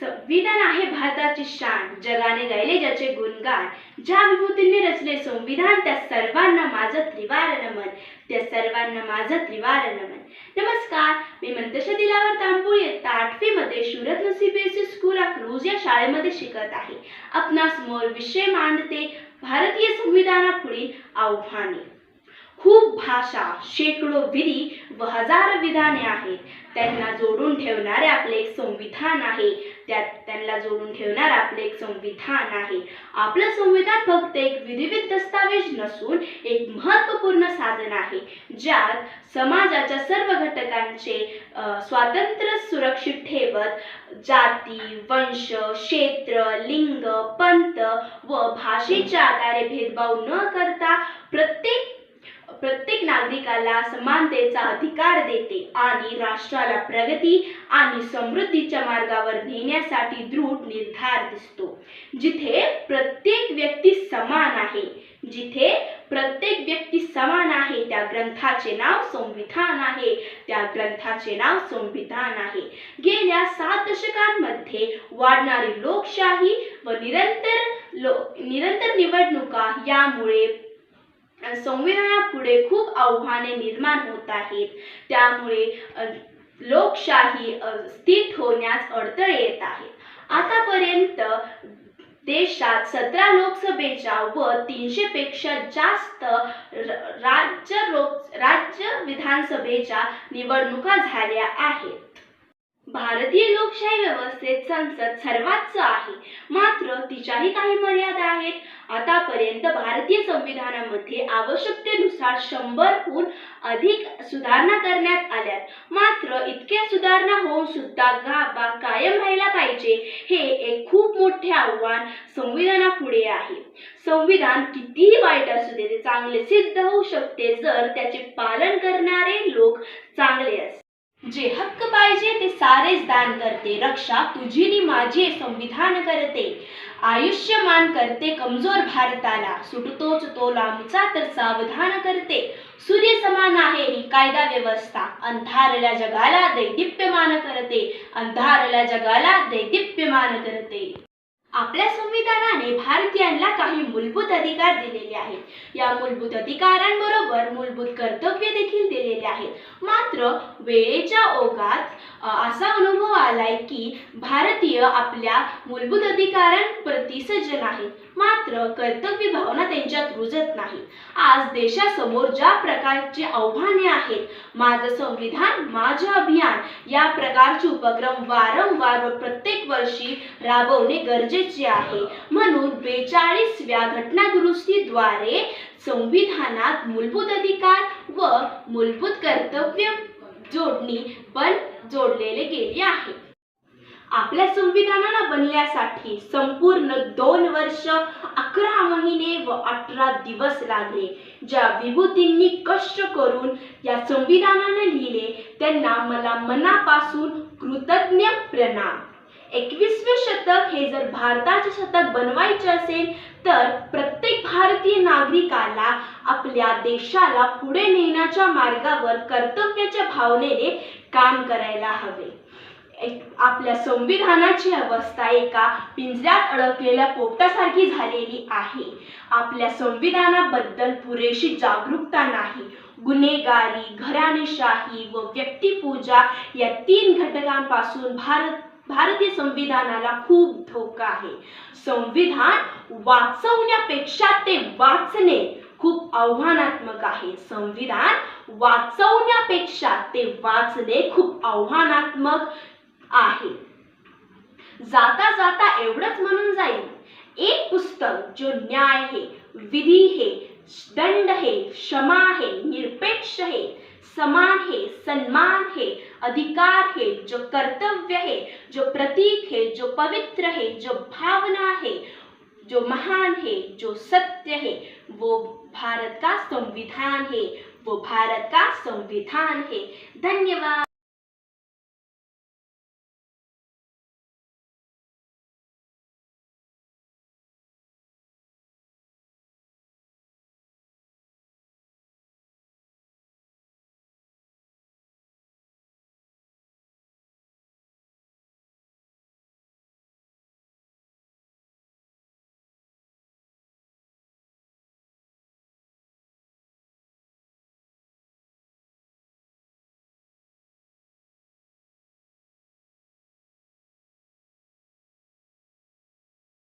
संविधान आहे भारताची शान. जगाने गायले ज्याचे गुणगान. ज्या विभूतींनी रचले संविधान त्या सर्वांना माझं त्रिवार नमन त्या सर्वांना माझं त्रिवार नमन नमस्कार. मी मंतशा दिलावर तांबूळ इयत्ता आठवीमध्ये सुरत सीबीएसई स्कूल रोज या शाळेमध्ये शिकत आहे. आपणासमोर विषय मांडते. भारतीय संविधानापुढील आव्हाने. खूप भाषा शेकडो विधी व हजार विधाने आहेत. त्यांना जोडून ठेवणारे आपले एक संविधान आहे. त्यात त्यांना जोडून ठेवणारे आपले एक संविधान आहे. आपलं संविधान फक्त एक विधिविध दस्तावेज नसून एक महत्त्वपूर्ण साधन आहे ज्यात समाजाच्या सर्व घटकांचे स्वातंत्र्य सुरक्षित ठेवत जाती वंश क्षेत्र लिंग पंत व भाषेच्या आधारे भेदभाव न करता प्रत्येक नागरिकाला समानतेचा अधिकार देते आणि राष्ट्राला प्रगती आणि समृद्धीच्या मार्गावर नेण्यासाठी दृढ निर्धार दिसतो. जिथे प्रत्येक व्यक्ती समान आहे जिथे प्रत्येक व्यक्ती समान आहे त्या ग्रंथाचे नाव संविधान आहे त्या ग्रंथाचे नाव संविधान आहे. गेल्या सात दशकांमध्ये वाढणारी लोकशाही व निरंतर लो निरंतर निवडणुका यामुळे संविधानापुढे खूप आव्हाने निर्माण होत आहेत. त्यामुळे लोकशाही स्थित होण्यास अडथळे येत आहेत. आतापर्यंत देशात सतरा लोकसभेच्या व तीनशे पेक्षा जास्त राज्य लोक राज्य विधानसभेच्या निवडणुका झाल्या आहेत. भारतीय लोकशाही व्यवस्थेत संसद सर्वोच्च आहे. मात्र तिच्याही काही मर्यादा आहेत. आतापर्यंत भारतीय संविधानामध्ये आवश्यकतेनुसार शंभरहून अधिक सुधारणा करण्यात आल्यात. मात्र इतक्या सुधारणा होऊन सुद्धा गाभा कायम राहिला पाहिजे हे एक खूप मोठे आव्हान संविधानापुढे आहे. संविधान कितीही वाईट असू दे ते चांगले सिद्ध होऊ शकते जर त्याचे पालन करणारे लोक चांगले असतील. जे हक्क पाहिजे ते सारेच दान करते. रक्षा तुझीनी माझी संविधान करते. आयुष्यमान करते कमजोर भारताला. सुटतोच तो लांबचा तर सावधान करते. सूर्य समान आहे ही कायदा व्यवस्था. अंधारल्या जगाला दैदिप्यमान करते. अंधारल्या जगाला दैदिप्यमान करते. आपल्या संविधानाने भारतीयांना काही मूलभूत अधिकार दिलेले आहेत. या मूलभूत अधिकारांबरोबर मूलभूत कर्तव्य देखील दिलेले आहेत. मात्र वेळेच्या ओघात असा अनुभव आलाय की भारतीय आपल्या मूलभूत अधिकारांप्रती सज्जन आहेत. मात्र कर्तव्य भावना त्यांच्यात रुजत नाही. आज देशासमोर ज्या प्रकारची आव्हाने आहेत माझं संविधान माझं अभियान या प्रकारचे उपक्रम वारंवार व प्रत्येक वर्षी राबवणे गरजेचे आहे. म्हणून बेचाळीसव्या घटनादुरुस्तीद्वारे संविधानात मूलभूत अधिकार व मूलभूत कर्तव्य जोडणी पण जोडलेले गेले आहे. आपल्या संविधानाला बनण्यासाठी संपूर्ण दोन वर्ष अकरा महिने व अठरा दिवस लागले. ज्या विभूतींनी कष्ट करून या संविधानाने लिहिले त्यांना मला मनापासून कृतज्ञ प्रणाम. एकवीसवे शतक हे जर भारताचे शतक बनवायचे असेल तर प्रत्येक भारतीय नागरिकाला आपल्या देशाला पुढे नेण्याच्या मार्गावर कर्तव्याच्या भावनेने काम करायला हवे. एक- आपल्या संविधानाची अवस्था एका पिंजऱ्यात अडकलेल्या पोपटासारखी झालेली आहे. आपल्या संविधानाबद्दल पुरेशी जागरूकता नाही. गुन्हेगारी घराणेशाही व व्यक्तिपूजा या तीन घटकांपासून भारत भारतीय संविधानाला खूप धोका आहे. संविधान वाचवण्यापेक्षा ते वाचणे खूप आव्हानात्मक आहे. संविधान वाचवण्यापेक्षा ते वाचणे खूप आव्हानात्मक आहे. जाता जाता एवढंच म्हणून जाईल. एक पुस्तक जो न्याय है विधी है दंड है क्षमा है निरपेक्ष है समान है सम्मान है अधिकार है जो कर्तव्य है जो प्रतीक है जो पवित्र है जो भावना है जो महान है जो सत्य है वो भारत का संविधान है वो भारत का संविधान है धन्यवाद.